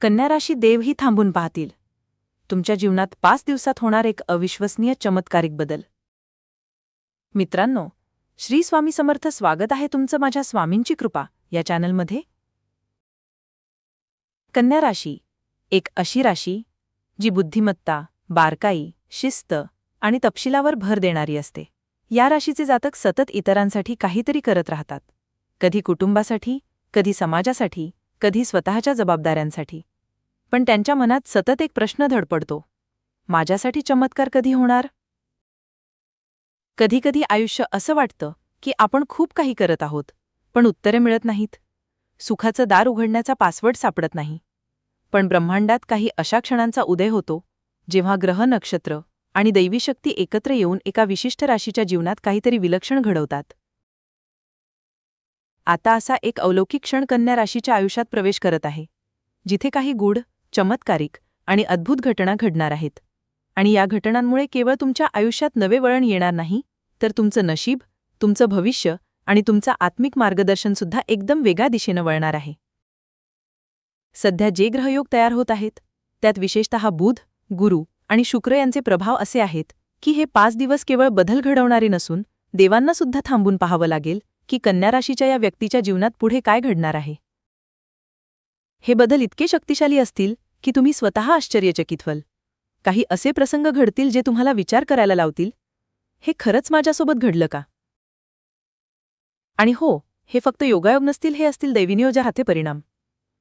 कन्या राशी देवही थांबून पाहतील. तुमच्या जीवनात पाच दिवसात होणार एक अविश्वसनीय चमत्कारिक बदल. मित्रांनो श्री स्वामी समर्थ स्वागत आहे तुमचं माझ्या स्वामींची कृपा या चॅनलमध्ये. कन्या राशी एक अशी राशी जी बुद्धिमत्ता बारकाई शिस्त आणि तपशिलावर भर देणारी असते. या राशीचे जातक सतत इतरांसाठी काहीतरी करत राहतात. कधी कुटुंबासाठी कधी समाजासाठी कधी स्वतःच्या जबाबदाऱ्यांसाठी. पण त्यांच्या मनात सतत एक प्रश्न धडपडतो. माझ्यासाठी चमत्कार कधी होणार? कधीकधी आयुष्य असं वाटतं की आपण खूप काही करत आहोत पण उत्तरे मिळत नाहीत. सुखाचं दार उघडण्याचा पासवर्ड सापडत नाही. पण ब्रह्मांडात काही अशा क्षणांचा उदय होतो जेव्हा ग्रह नक्षत्र आणि दैवी शक्ती एकत्र येऊन एका विशिष्ट राशीच्या जीवनात काहीतरी विलक्षण घडवतात. आता असा एक अलौकिक क्षण कन्या राशीच्या आयुष्यात प्रवेश करत आहे जिथे काही गूढ चमत्कारिक आणि अद्भुत घटना घडणार आहेत. आणि या घटनांमुळे केवळ तुमच्या आयुष्यात नवे वळण येणार नाही तर तुमचं नशीब तुमचं भविष्य आणि तुमचं आत्मिक मार्गदर्शनसुद्धा एकदम वेगळ्या दिशेनं वळणार आहे. सध्या जे ग्रहयोग तयार होत आहेत त्यात विशेषतः बुध गुरु आणि शुक्र यांचे प्रभाव असे आहेत की हे पाच दिवस केवळ बदल घडवणारे नसून देवांनासुद्धा थांबून पाहावं लागेल की कन्या राशीच्या या व्यक्तीच्या जीवनात पुढे काय घडणार आहे. हे बदल इतके शक्तिशाली असतील की तुम्ही स्वतः आश्चर्यचकित व्हाल. काही असे प्रसंग घडतील जे तुम्हाला विचार करायला लावतील? हे खरंच माझ्यासोबत घडलं का? आणि हो हे फक्त योगायोग नसतील हे असतील दैविनियोजाहाते परिणाम.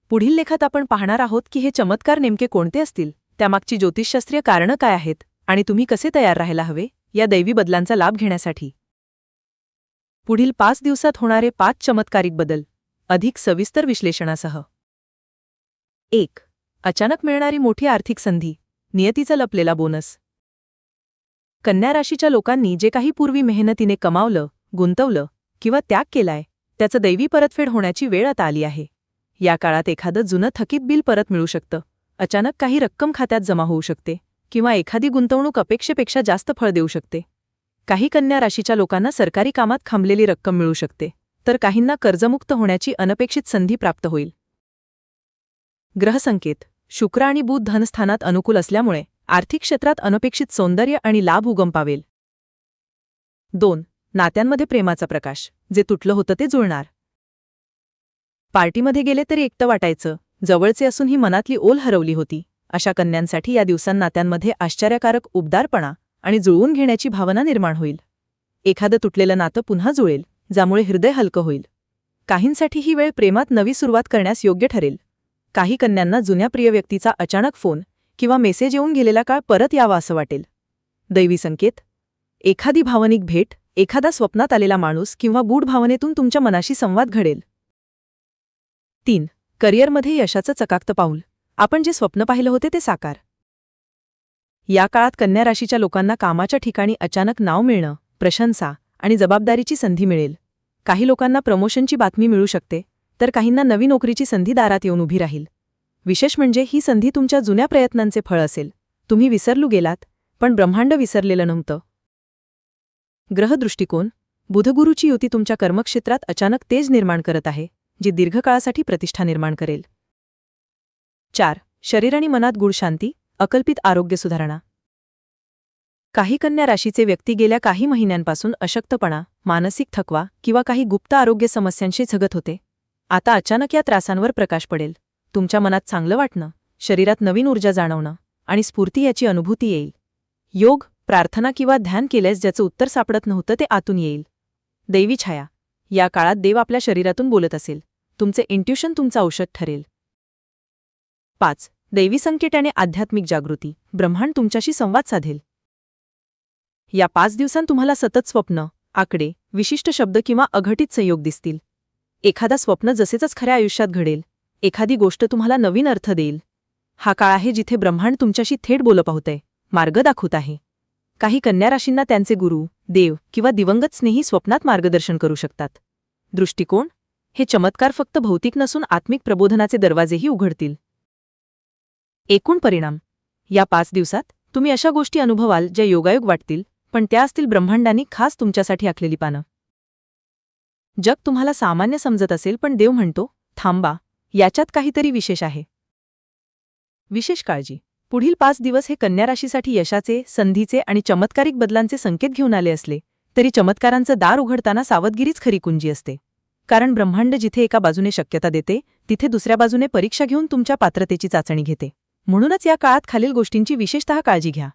पुढील लेखात आपण पाहणार आहोत की हे चमत्कार नेमके कोणते असतील? त्यामागची ज्योतिषशास्त्रीय कारणं काय आहेत? आणि तुम्ही कसे तयार राहायला हवे? या दैवी बदलांचा लाभ घेण्यासाठी. पुढील पाच दिवसात होणारे पाच चमत्कारिक बदल. अधिक सविस्तर विश्लेषणासह. एक. अचानक मिळणारी मोठी आर्थिक संधी. नियतीचा लपलेला बोनस. कन्या राशीच्या लोकांनी जे काही पूर्वी मेहनतीने कमावलं गुंतवलं किंवा त्याग केलाय त्याचं दैवी परतफेड होण्याची वेळ आता आली आहे. या काळात एखादं जुनं थकीत बिल परत मिळू शकतं. अचानक काही रक्कम खात्यात जमा होऊ शकते किंवा एखादी गुंतवणूक अपेक्षेपेक्षा जास्त फळ देऊ शकते. काही कन्या राशीच्या लोकांना सरकारी कामात खांबलेली रक्कम मिळू शकते तर काहींना कर्जमुक्त होण्याची अनपेक्षित संधी प्राप्त होईल. ग्रहसंकेत. शुक्र आणि बुध धनस्थानात अनुकूल असल्यामुळे आर्थिक क्षेत्रात अनपेक्षित सौंदर्य आणि लाभ उगम पावेल दोन. नात्यांमध्ये प्रेमाचा प्रकाश. जे तुटलं होतं ते जुळणार. पार्टीमध्ये गेले तरी एकटं वाटायचं. जवळचे असून ही मनातली ओल हरवली होती. अशा कन्यांसाठी या दिवसां नात्यांमध्ये आश्चर्यकारक उबदारपणा आणि जुळवून घेण्याची भावना निर्माण होईल. एखादं तुटलेलं नातं पुन्हा जुळेल ज्यामुळे हृदय हलकं होईल. काहींसाठी ही वेळ प्रेमात नवी सुरुवात करण्यास योग्य ठरेल. काही कन्यांना जुन्या प्रिय व्यक्तीचा अचानक फोन किंवा मेसेज येऊन गेलेला काळ परत यावा असं वाटेल. दैवी संकेत एखादी भावनिक भेट एखादा स्वप्नात आलेला माणूस किंवा गूढ भावनेतून तुमच्या मनाशी संवाद घडेल. तीन करिअरमध्ये यशाचं चकाकतं पाऊल. आपण जे स्वप्न पाहिलं होते ते साकार. या काळात कन्या राशीच्या लोकांना कामाच्या ठिकाणी अचानक नाव मिळणं प्रशंसा आणि जबाबदारीची संधी मिळेल. काही लोकांना प्रमोशनची बातमी मिळू शकते तर काहींना नवी नोकरीची संधी दारात येऊन उभी राहील. विशेष म्हणजे ही संधी तुमच्या जुन्या प्रयत्नांचे फळ असेल. तुम्ही विसरलू गेलात पण ब्रह्मांड विसरलेलं नव्हतं. ग्रहदृष्टिकोन बुधगुरूची युती तुमच्या कर्मक्षेत्रात अचानक तेज निर्माण करत आहे जी दीर्घकाळासाठी प्रतिष्ठा निर्माण करेल. चार शरीर आणि मनात गुढ शांती अकल्पित आरोग्य सुधारणा. काही कन्या राशीचे व्यक्ती गेल्या काही महिन्यांपासून अशक्तपणा मानसिक थकवा किंवा काही गुप्त आरोग्य समस्यांशी झगत होते. आता अचानक या त्रासांवर प्रकाश पडेल. तुमच्या मनात चांगलं वाटणं शरीरात नवीन ऊर्जा जाणवणं आणि स्फूर्ती याची अनुभूती येईल. योग प्रार्थना किंवा ध्यान केल्यास ज्याचं उत्तर सापडत नव्हतं ते आतून येईल. दैवी छाया या काळात देव आपल्या शरीरातून बोलत असेल. तुमचे इंट्युशन तुमचं औषध ठरेल. पाच दैवी संकेत आणि आध्यात्मिक जागृती. ब्रह्मांड तुमच्याशी संवाद साधेल. या पाच दिवसांत तुम्हाला सतत स्वप्न आकडे विशिष्ट शब्द किंवा अघटित संयोग दिसतील. एखादा स्वप्न जसेच खऱ्या आयुष्यात घडेल एखादी गोष्ट तुम्हाला नवीन अर्थ देईल. हा काळ आहे जिथे ब्रह्मांड तुमच्याशी थेट बोल पाहतंय मार्ग दाखवत आहे. काही कन्या राशींना त्यांचे गुरु देव किंवा दिवंगत स्नेही स्वप्नात मार्गदर्शन करू शकतात. दृष्टिकोन? हे चमत्कार फक्त भौतिक नसून आत्मिक प्रबोधनाचे दरवाजेही उघडतील. एकूण परिणाम? या पाच दिवसात तुम्ही अशा गोष्टी अनुभवाल ज्या योगायोग वाटतील पण त्या असतील ब्रह्मांडांनी खास तुमच्यासाठी आखलेली पानं. जग तुम्हाला सामान्य समजत असेल पण देव म्हणतो थांबा याच्यात काहीतरी विशेष आहे. विशेष काळजी. पुढील पाच दिवस हे कन्या राशीसाठी यशाचे संधीचे आणि चमत्कारिक बदलांचे संकेत घेऊन आले असले तरी चमत्कारांचं दार उघडताना सावधगिरीच खरी कुंजी असते. कारण ब्रह्मांड जिथे एका बाजूने शक्यता देते तिथे दुसऱ्या बाजूने परीक्षा घेऊन तुमच्या पात्रतेची चाचणी घेते. म्हणूनच या काळात खालील गोष्टींची विशेषतः काळजी घ्या.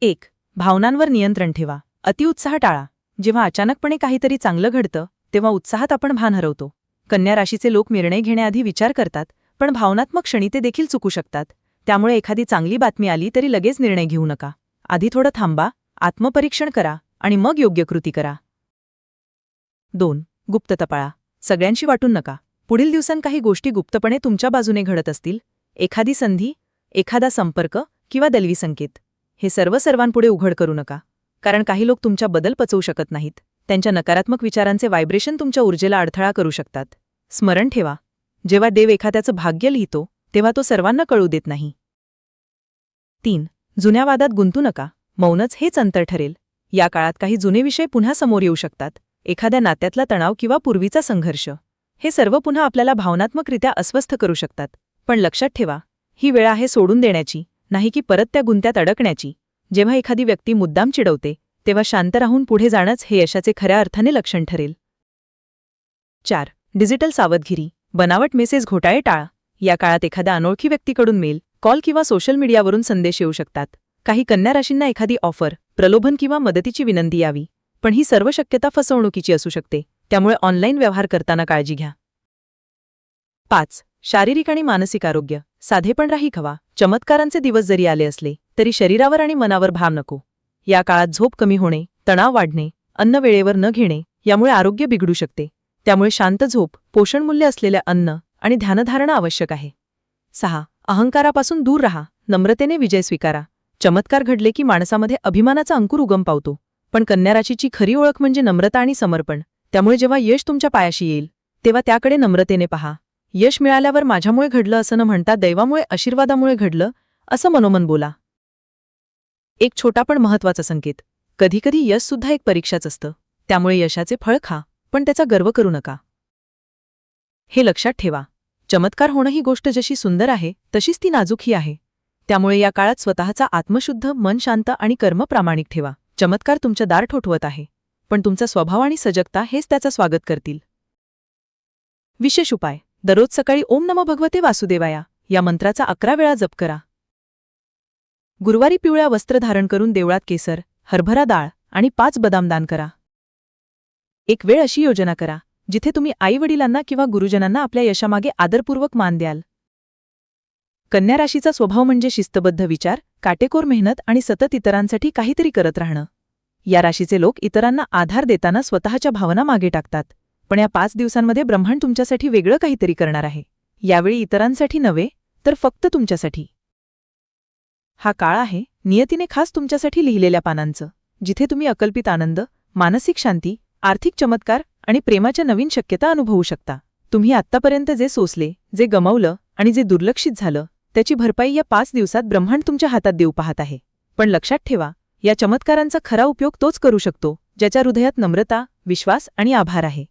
एक भावनांवर नियंत्रण ठेवा. अतिउत्साह टाळा. जेव्हा अचानकपणे काहीतरी चांगलं घडतं तेव्हा उत्साहात आपण भान हरवतो. कन्या राशीचे लोक निर्णय घेण्याआधी विचार करतात पण भावनात्मक क्षणी ते देखील चुकू शकतात. त्यामुळे एखादी चांगली बातमी आली तरी लगेच निर्णय घेऊ नका. आधी थोडं थांबा आत्मपरीक्षण करा आणि मग योग्य कृती करा. दोन. गुप्तता पाळा सगळ्यांशी वाटून नका. पुढील दिवसांत काही गोष्टी गुप्तपणे तुमच्या बाजूने घडत असतील. एखादी संधी एखादा संपर्क किंवा दलवी संकेत. हे सर्व सर्वांपुढे उघड करू नका. कारण काही लोक तुमच्या बदल पचवू शकत नाहीत. त्यांच्या नकारात्मक विचारांचे व्हायब्रेशन तुमच्या ऊर्जेला अडथळा करू शकतात. स्मरण ठेवा. जेव्हा देव एखाद्याचं भाग्य लिहितो तेव्हा तो सर्वांना कळू देत नाही. तीन जुन्या वादात गुंतू नका. मौनच हेच अंतर ठरेल. या काळात काही जुने विषय पुन्हा समोर येऊ शकतात. एखाद्या नात्यातला तणाव किंवा पूर्वीचा संघर्ष. हे सर्व पुन्हा आपल्याला भावनात्मकरित्या अस्वस्थ करू शकतात. पण लक्षात ठेवा. ही वेळ आहे सोडून देण्याची नाही की परत त्या गुंत्यात अडकण्याची. जेव्हा एखादी व्यक्ती मुद्दाम चिडवते तेव्हा शांत राहून पुढे जाणंच हे यशाचे खऱ्या अर्थाने लक्षण ठरेल. चार. डिजिटल सावधगिरी. बनावट मेसेज घोटाळे टाळा. या काळात एखाद्या अनोळखी व्यक्तीकडून मेल कॉल किंवा सोशल मीडियावरून संदेश येऊ शकतात. काही कन्या राशींना एखादी ऑफर प्रलोभन किंवा मदतीची विनंती यावी. पण ही सर्व शक्यता फसवणुकीची असू शकते. त्यामुळे ऑनलाईन व्यवहार करताना काळजी घ्या. पाच. शारीरिक आणि मानसिक आरोग्य. साधेपण राही खवा. चमत्कारांचे दिवस जरी आले असले तरी शरीरावर आणि मनावर भाव नको. या काळात झोप कमी होणे तणाव वाढणे अन्न वेळेवर न घेणे यामुळे आरोग्य बिघडू शकते. त्यामुळे शांत झोप पोषणमूल्य असलेल्या अन्न आणि ध्यानधारणा आवश्यक आहे. सहा. अहंकारापासून दूर राहा. नम्रतेने विजय स्वीकारा. चमत्कार घडले की माणसामध्ये अभिमानाचा अंकुर उगम पावतो. पण कन्याराशीची खरी ओळख म्हणजे नम्रता आणि समर्पण. त्यामुळे जेव्हा यश तुमच्या पायाशी येईल तेव्हा त्याकडे नम्रतेने पहा. यश मिळाल्यावर माझ्यामुळे घडलं असं न म्हणता दैवामुळे आशीर्वादामुळे घडलं असं मनोमन बोला. एक छोटा पण महत्त्वाचा संकेत. कधीकधी यश सुद्धा एक परीक्षाच असतं. त्यामुळे यशाचे फळ खा पण त्याचा गर्व करू नका. हे लक्षात ठेवा. चमत्कार होणं ही गोष्ट जशी सुंदर आहे तशीच ती नाजूकही आहे. त्यामुळे या काळात स्वतःचा आत्मशुद्ध मन शांत आणि कर्म प्रामाणिक ठेवा. चमत्कार तुमच्या दार ठोठवत आहे. पण तुमचा स्वभाव आणि सजगता हेच त्याचं स्वागत करतील. विशेष उपाय. दररोज सकाळी ओम नमो भगवते वासुदेवाया. या मंत्राचा अकरा वेळा जप करा. गुरुवारी पिवळ्या वस्त्र धारण करून देवळात केसर हरभरा डाळ आणि पाच बदाम दान करा. एक वेळ अशी योजना करा जिथे तुम्ही आईवडिलांना किंवा गुरुजनांना आपल्या यशामागे आदरपूर्वक मान द्याल. कन्या राशीचा स्वभाव म्हणजे शिस्तबद्ध विचार काटेकोर मेहनत आणि सतत इतरांसाठी काहीतरी करत राहणं. या राशीचे लोक इतरांना आधार देताना स्वतःच्या भावना मागे टाकतात. पण या पाच दिवसांमध्ये ब्रह्मांड तुमच्यासाठी वेगळं काहीतरी करणार आहे. यावेळी इतरांसाठी नव्हे तर फक्त तुमच्यासाठी. हा काळ आहे नियतीने खास तुमच्यासाठी लिहिलेल्या पानांचं जिथे तुम्ही अकल्पित आनंद मानसिक शांती आर्थिक चमत्कार आणि प्रेमाच्या नवीन शक्यता अनुभवू शकता. तुम्ही आत्तापर्यंत जे सोसले जे गमावलं आणि जे दुर्लक्षित झालं त्याची भरपाई या पाच दिवसात ब्रह्मांड तुमच्या हातात देऊ पाहत आहे. पण लक्षात ठेवा या चमत्कारांचा खरा उपयोग तोच करू शकतो ज्याच्या हृदयात नम्रता विश्वास आणि आभार आहे.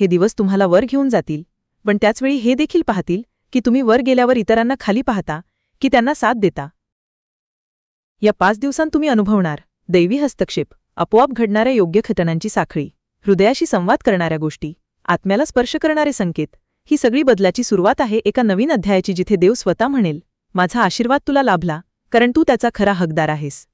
हे दिवस तुम्हाला वर घेऊन जातील. पण त्याचवेळी हे देखील पाहतील की तुम्ही वर गेल्यावर इतरांना खाली पाहता की त्यांना साथ देता. या पाच दिवसांत तुम्ही अनुभवणार दैवी हस्तक्षेप आपोआप घडणाऱ्या योग्य घटनांची साखळी हृदयाशी संवाद करणाऱ्या गोष्टी आत्म्याला स्पर्श करणारे संकेत ही सगळी बदलाची सुरुवात आहे एका नवीन अध्यायाची जिथे देव स्वतः म्हणेल माझा आशीर्वाद तुला लाभला कारण तू त्याचा खरा हकदार आहेस.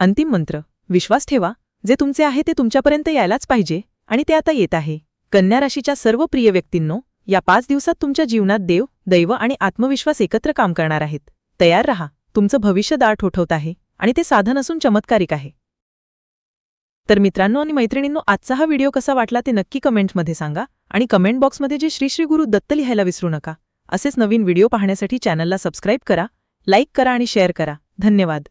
अंतिम मंत्र विश्वास ठेवा जे तुमचे आहे ते तुमच्यापर्यंत यायलाच पाहिजे. आणि ते आता येत आहे. कन्या राशीच्या सर्व प्रिय व्यक्तींनो या पाच दिवसात तुमच्या जीवनात देव दैव आणि आत्मविश्वास एकत्र काम करणार आहेत. तयार रहा. तुमचं भविष्य दार ठोठवत आहे आणि ते साधन असून चमत्कारिक आहे. तर मित्रांनो आणि मैत्रिणींनो आजचा हा व्हिडिओ कसा वाटला ते नक्की कमेंटमध्ये सांगा आणि कमेंट बॉक्समध्ये जे श्री श्री गुरु दत्त लिहायला विसरू नका असेच नवीन व्हिडिओ पाहण्यासाठी चॅनलला सबस्क्राईब करा लाईक करा आणि शेअर करा. धन्यवाद.